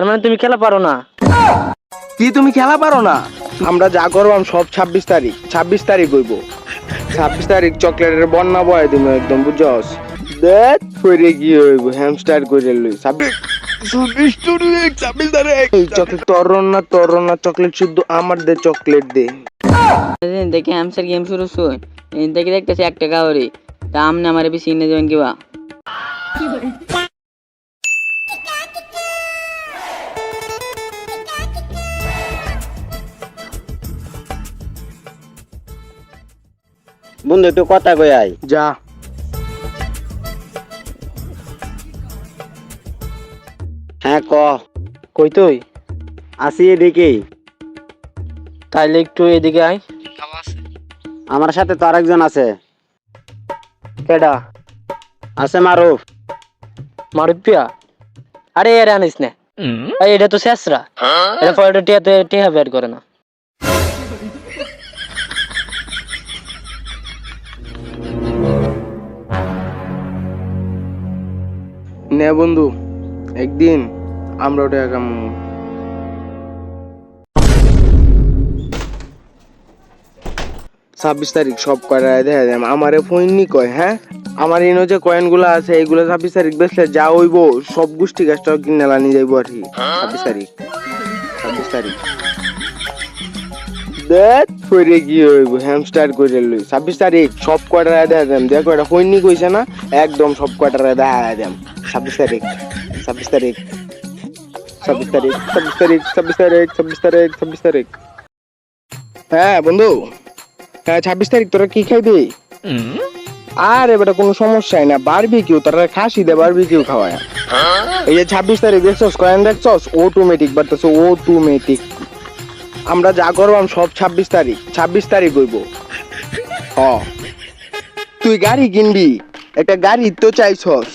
তার মানে তুমি খেলা পারো না। কি তুমি খেলা পারো না? আমরা যা করবাম সব ছাব্বিশ তারিখ ছাব্বিশ তারিখ হইব। ছাব্বিশ তারিখ চকলেটের বন্যা বয় তুমি একদম বুঝছস? দেখ কইরে কি হইব হ্যামস্টার কইরে লই। ছাব্বিশ ছাব্বিশ তারিখ ছাব্বিশ তারিখ। এই চকলেট তোর না তোর না চকলেট শুদ্ধ আমার দে চকলেট দে। দেখে হ্যামস্টার গেম শুরু শুন থেকে দেখতেছি এক টাকা করে তা আমনে আমার বেশি কিনে দেবেন কিবা? বন্ধু একটু কথা কই আই যা। হ্যাঁ ক। কই তুই? আসি এদিকেই তাইলে একটু এদিকে আয়। আমার সাথে তো আরেকজন আছে। কেডা? আছে মারুফ। মারুপিয়া আরে এর আনিস না। এটা তো শেষরা। এটা ফলটা টিয়াতে টিয়া বের করে না। নে বন্ধু, একদিন আমরা ওটা একাম ছাব্বিশ তারিখ সব কয়টা দেখা যায়। আমারে ফোন নি কয় হ্যাঁ? আমার ইনো যে কয়েনগুলো আছে, এইগুলো ছাব্বিশ তারিখ বেচলে যা হইব, সব গোষ্ঠী গাছটাও কিনে লানি যাইব আর কি। ছাব্বিশ তারিখ ছাব্বিশ তারিখ। দেখ কইরে কি হইব হ্যামস্টার কইরে লই। ছাব্বিশ তারিখ, সব কয়টা দেখা দেন দেখ কয়টা ফোন নি কইছে না, একদম সব কয়টা দেখা দেন ছাব্বিশ তারিখ ছাব্বিশ তারিখ ছাব্বিশ তারিখ ছাব্বিশ তারিখ ছাব্বিশ তারিখ ছাব্বিশ তারিখ ছাব্বিশ তারিখ। হ্যাঁ বন্ধু। হ্যাঁ ছাব্বিশ তারিখ তোরা কি খাইবি? আর এবারে কোনো সমস্যাই না। বারবি কিউ তোরা খাসি দে বারবি কিউ খাওয়ায়। এই যে ছাব্বিশ তারিখ দেখছস, কয়েন দেখছস? অটোমেটিক বাড়তেছে অটোমেটিক আমরা যা করবাম সব ছাব্বিশ তারিখ ছাব্বিশ তারিখ হইব। হ। তুই গাড়ি কিনবি, একটা গাড়ি তো চাইছস।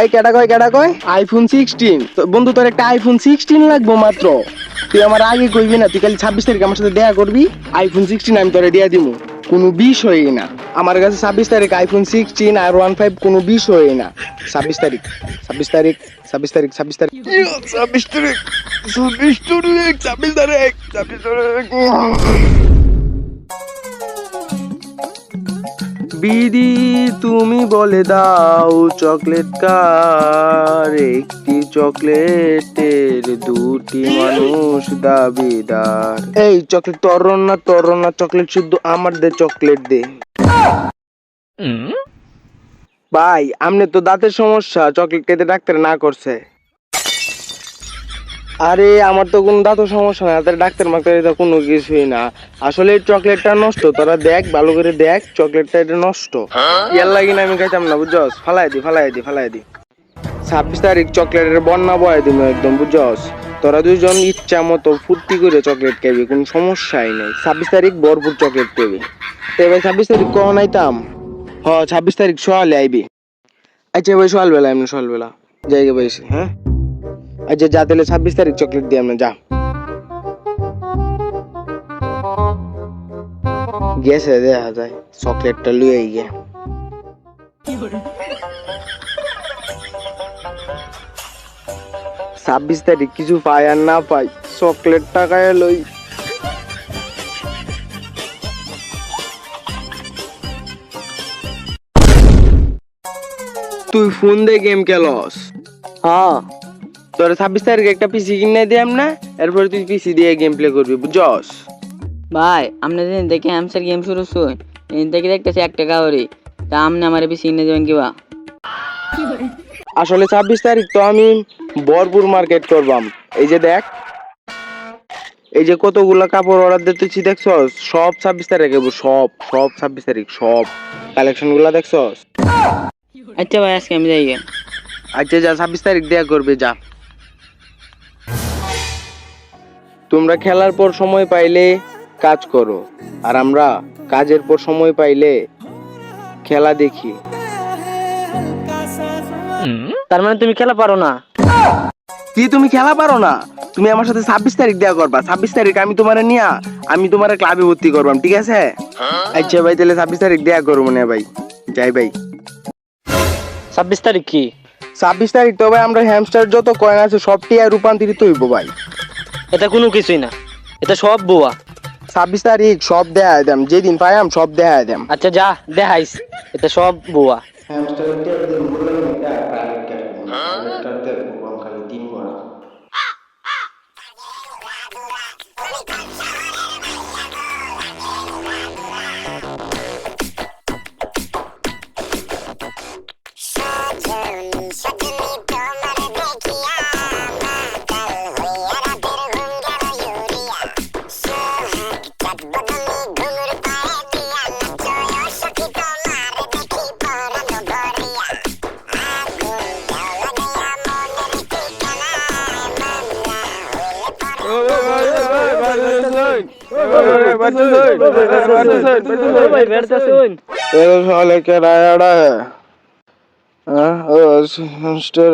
এই কেটা কয় কেটা কয়? আইফোন সিক্সটিন বন্ধু, তোর একটা আইফোন সিক্সটিন লাগবো মাত্র। তুই আমার আগে কইবি না, তুই খালি ছাব্বিশ তারিখ আমার সাথে দেখা করবি। আইফোন সিক্সটিন আমি তোরে দিয়া দিব কোনো বিষয়ই না। আমার কাছে ছাব্বিশ তারিখ আইফোন সিক্সটিন আর ওয়ান ফাইভ কোনো বিষয়ই না। ছাব্বিশ তারিখ ছাব্বিশ তারিখ। ছাব্বিশ তারিখ ছাব্বিশ তারিখ। ছাব্বিশ তারিখ। ছাব্বিশ তারিখ ছাব্বিশ তারিখ ছাব্বিশ তারিখ বিধি তুমি বলে দাও চকলেট কার? একটি চকলেটের দুটি মানুষ দাবিদার। এই চকলেট তরণ না তরণ না চকলেট শুদ্ধ আমার দে চকলেট দে। ভাই, আমনে তো দাঁতের সমস্যা চকলেট খেতে ডাক্তার না করছে। আরে, আমার তো কোনো দাঁতের সমস্যা না তার ডাক্তার মাক্তার এটা কোনো কিছুই না। আসলে চকলেটটা নষ্ট, তোরা দেখ, ভালো করে দেখ চকলেটটা এটা নষ্ট। ইয়ার লাগি না আমি খাইতাম না, বুঝছস? ফালাই দি ফালাই দি ফালাই দি। ছাব্বিশ তারিখ চকলেটের বন্যা বয় দিম একদম, বুঝছস? তোরা দুজন ইচ্ছা মতো ফুর্তি করে চকলেট খাবি কোনো সমস্যাই নেই। ছাব্বিশ তারিখ ভরপুর চকলেট খাবি তো এবার ছাব্বিশ তারিখ কখন আইতাম? হ ছাব্বিশ তারিখ সকালে আইবি। আচ্ছা ভাই সকালবেলা এমনি সকালবেলা জায়গা পাইছি হ্যাঁ? আচ্ছা যা তাহলে ছাব্বিশ তারিখ চকলেট দিয়ে আমরা যা। গেছে দেখা যায়। চকলেটটা লুয়ে গিয়ে। ছাব্বিশ তারিখ কিছু পাই আর না পাই চকলেট টাকায় লই তুই ফোন দে গেম খেলস? হ্যাঁ। তোর ছাব্বিশ তারিখ একটা পিসি কিনে দিয়াম না? এরপরে তুই পিসি দিয়ে গেম প্লে করবি বুঝছস? ভাই আপনি দিন দেখে হ্যামস্টার গেম শুরু শুন এদিন থেকে দেখতেছি এক টাকা করে তা আমনে আমার পিসি কিনে দেবেন কিবা? আসলে ছাব্বিশ তারিখ তো আমি বরপুর মার্কেট করবাম। এই যে দেখ এই যে কতগুলা কাপড় অর্ডার দিতেছি দেখছস? সব ছাব্বিশ তারিখে সব সব ছাব্বিশ তারিখ সব। কালেকশনগুলা দেখছস? আচ্ছা ভাই আজকে আমি যাই আচ্ছা যা ছাব্বিশ তারিখ দেয়া করবে যা। তোমরা খেলার পর সময় পাইলে কাজ করো আর আমরা কাজের পর সময় পাইলে খেলা দেখি। তার মানে তুমি খেলা পারো না? কি তুমি খেলা পারো না? তুমি আমার সাথে ছাব্বিশ তারিখ দেওয়া করবা। ছাব্বিশ তারিখ আমি তোমার নিয়া আমি তোমার ক্লাবে ভর্তি করবাম ঠিক আছে? আচ্ছা ভাই তাহলে ছাব্বিশ তারিখ দেয়া করব না ভাই। যাই ভাই। ছাব্বিশ তারিখ কি? ছাব্বিশ তারিখ তো ভাই আমরা হ্যামস্টার যত কয়েন আছে সবটি আর রূপান্তরিত হইব ভাই। এটা কোনো কিছুই না। এটা সব বোয়া। ছাব্বিশ তারিখ সব দেখায় দেম যেদিন পাইম সব দেখায় দেম। আচ্ছা যা দেখাইস। এটা সব বুয়া। साले के रायड़ा है হ্যামস্টার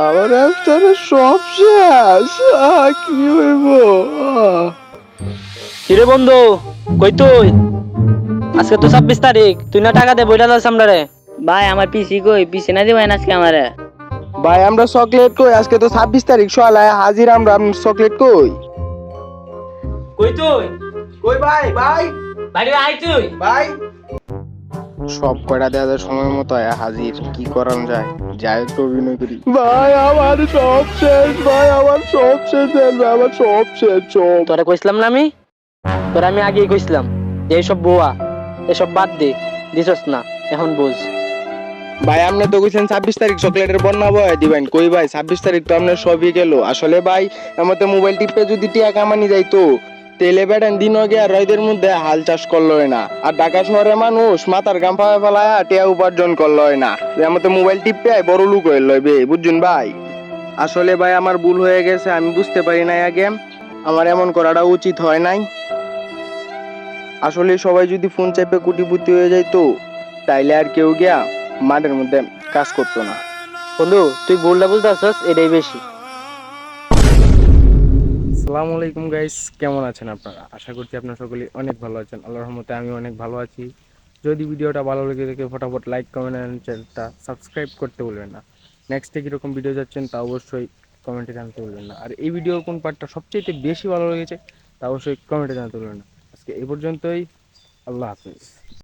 আবার হ্যামস্টারের সব শেষ আহ, কি হইব আহ। কিরে বন্ধু কই তুই আজকে তো ছাব্বিশ তারিখ তুই না টাকা দে বইটা দাস আমরা রে ভাই আমার পিসি কই পিসি না দিবেন আজকে আমারে ভাই আমরা চকলেট কই আজকে তো ছাব্বিশ তারিখ সকালে হাজির আমরা চকলেট কই কই তুই? কই ভাই ভাই? বাইরে আই তুই। ভাই? সব কয়টা দেওয়া যায় সময় মতো আয়া হাজির কি করানো যায়? যাই একটু অভিনয় করি। ভাই আমার সব শেষ ভাই আমার সব শেষ ভাই আমার সব শেষ সব। তোরা কইছিলাম না আমি? তোরা আমি আগেই কইছিলাম যে এইসব বুয়া এসব বাদ দে দিছস না এখন বুঝ। ভাই আপনি তো কইছেন ছাব্বিশ তারিখ চকলেটের বন্যা বয় দিবেন। কই ভাই ছাব্বিশ তারিখ তো আপনার সবই গেল। আসলে ভাই আমার তো মোবাইল টিপে যদি টিয়া কামানি যাইতো তেলে বেড়েন দিন আগে আর রইদের মধ্যে হাল চাষ করল না। আর ঢাকা শহরের মানুষ মাথার গাম ফাওয়া ফেলায় টিয়া উপার্জন করল না। আমার তো মোবাইল টিপে বড় লুক হয়ে লইবে, বুঝছেন ভাই? আসলে ভাই, আমার ভুল হয়ে গেছে, আমি বুঝতে পারি নাই আগে। আমার এমন করাটা উচিত হয় নাই। আসলে সবাই যদি ফোন চেপে কুটিপুটি হয়ে যায় তো তাইলে আর কেউ গিয়া মাঠের মধ্যে কাজ করতো না। বন্ধু, তুই ভুলটা বুঝতে পারছস এটাই বেশি। আসসালামু আলাইকুম গাইস কেমন আছেন আপনারা? আশা করছি আপনারা সকলে অনেক ভালো আছেন। আল্লাহর রহমতে আমি অনেক ভালো আছি। যদি ভিডিওটা ভালো লেগে থাকে, ফটাফট লাইক কমেন্ট এন্ড চ্যানেলটা সাবস্ক্রাইব করতে ভুলবেন না। নেক্সটে কীরকম ভিডিও যাচ্ছেন, তা অবশ্যই কমেন্টে জানাতে ভুলবেন না। আর এই ভিডিওর কোন পার্টটা সবচেয়ে বেশি ভালো লেগেছে, তা অবশ্যই কমেন্টে জানাতে ভুলবেন না। আজকে এই পর্যন্তই, আল্লাহ হাফিজ।